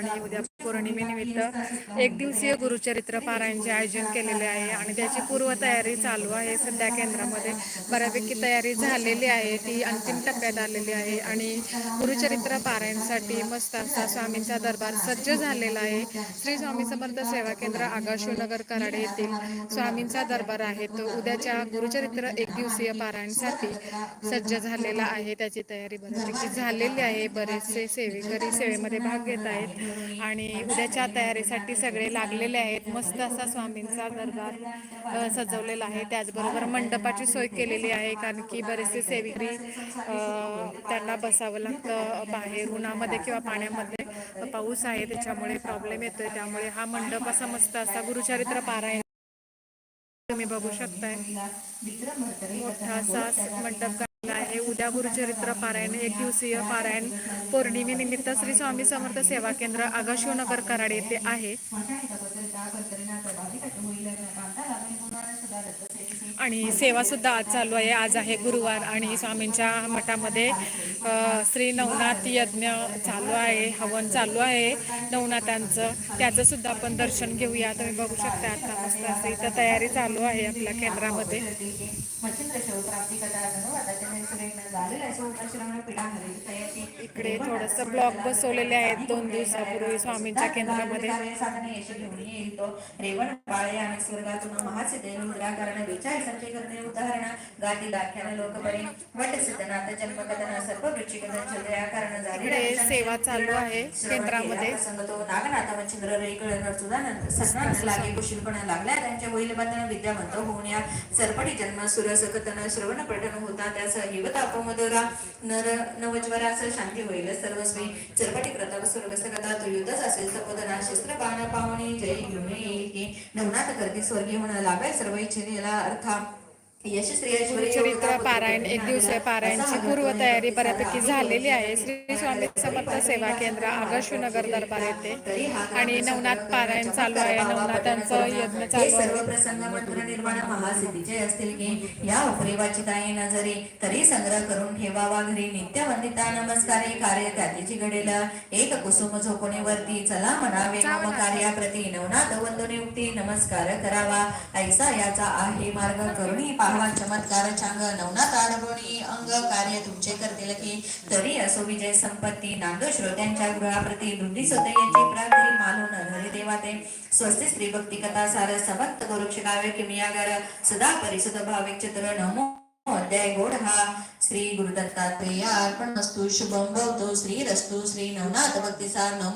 आणि उद्या पौर्णिमेनिमित्त एक दिवसीय गुरुचरित्र पारायणचे आयोजन केलेले आहे आणि त्याची पूर्वतयारी चालू आहे. सध्या केंद्रामध्ये बऱ्यापैकी तयारी झालेली आहे. ती अंतिम टप्प्यात आलेली आहे आणि गुरुचरित्र पारायणसाठी मस्त असा स्वामींचा दरबार सज्ज झालेला आहे. श्री स्वामी समर्थ सेवा केंद्र आगाशिवनगर कराडे येथील स्वामींचा दरबार आहे. तो उद्याच्या गुरुचरित्र एक दिवसीय पारायणसाठी सज्ज झालेला आहे. त्याची तयारी बऱ्यापैकी झालेली आहे. बरेचसे सेवेकरी सेवेमध्ये भाग घेत आहेत. आणि उद्याच्या तयारीसाठी सगळे लागलेले आहेत. मस्त असा स्वामींचा दरबार सजवलेला आहे. त्याचबरोबर मंडपाची सोय केलेली आहे कारण की बरेचसे सेविकरी त्यांना बसावं लागतं बाहेर उन्हामध्ये किंवा पाण्यामध्ये. पाऊस आहे त्याच्यामुळे प्रॉब्लेम येतोय. त्यामुळे हा मंडप असा मस्त असा गुरुचरित्र पारायण तुम्ही बघू शकताय. मोठा असा मंडप काढला आहे. उद्या गुरुचरित्र पारायण एक दिवसीय पारायण. पौर्णिमेनिमित्त श्री स्वामी समर्थ सेवा केंद्र आगाशिवनगर कराड येथे आहे. आणि सेवा सुद्धा आज चालू आहे. आज आहे गुरुवार आणि स्वामींच्या मठामध्ये श्री नवनाथ यज्ञ चालू आहे. हवन चालू आहे नवनाथांचं. त्याचं सुद्धा आपण दर्शन घेऊया. तुम्ही बघू शकता आता मस्त असं इथं तयारी चालू आहे आपल्या केंद्रामध्ये. इकडे थोडस ब्लॉक बसवलेले आहेत. दोन दिवसापूर्वी स्वामींच्या केंद्रामध्ये. रेवण पाळे आणि स्वर्गातून महासिद्धे रुद्राकरण विचार संचय करणे उदाहरण. गाठी दाख्यान लोकपरी. वट सिद्धनाथ जन्मकथन सर्व वृक्षिकथन चंद्रयाकरण इकडे सेवा चालू आहे केंद्रामध्ये. संगतो नागनाथ सन्मान लागे कुशीलपणा लागल्या. त्यांच्या होईल बंधन विद्यावंत होऊन या. सरपटी जन्म सुरस कथन श्रवण पठन होता. त्यास हिवता मधुरा नर नवज्वरास शांती होईल. सर्वस्वी चरपटी प्रताप स्वर्गस्थ कथा तो युद्धच असेल सपोदना शस्त्र पाहणा पावणे जय घेऊन येईल नवनाथ करती स्वर्गीय म्हणा लागाय सर्व इच्छेला अर्था. चरित्र पारायण एक दिवसीय पारायणची पूर्वतयारी बऱ्यापैकी झालेली आहे. श्री स्वामी समर्थ सेवा केंद्र आगाशिवनगर दरबार येथे. आणि नवनाथ पारायण चालू आहे. नवनाथांचं यज्ञ चालू आहे. सर्व प्रसंग मंत्र निर्माण महासिद्धीचे असतील की या उपरी वाचिताये नजरे तरी संग्रह करून ठेवावा घरी. नित्य वंदिता नमस्कारे कार्य त्यातीची घडेल. एक कुसुम झोपणे वरती चला म्हणावे मम कार्याप्रती. नवनाथ वंदने उक्ती नमस्कार करावा. ऐसा याचा आहे मार्ग. करुणी पाहवा चमत्कार चांग नवनाथ आडबोणी अंग कार्य तुमचे करतील की तरी असो विजय संपत्ती नांदो श्रोत्यांच्या गृहाप्रती दुंडी सोते यांची प्रागरी मालून हरी देवा ते स्वस्ती स्त्री भक्ती कथा सार समक्त गोरक्ष काव्य किमियागर सदा परिसुद भाविक चित्र नमो अध्याय गोड हा. श्री गुरुदत्तात्रेय अर्पण वस्तू शुभम भवतो श्री रस्तु श्री नवनाथ भक्तिसार नमो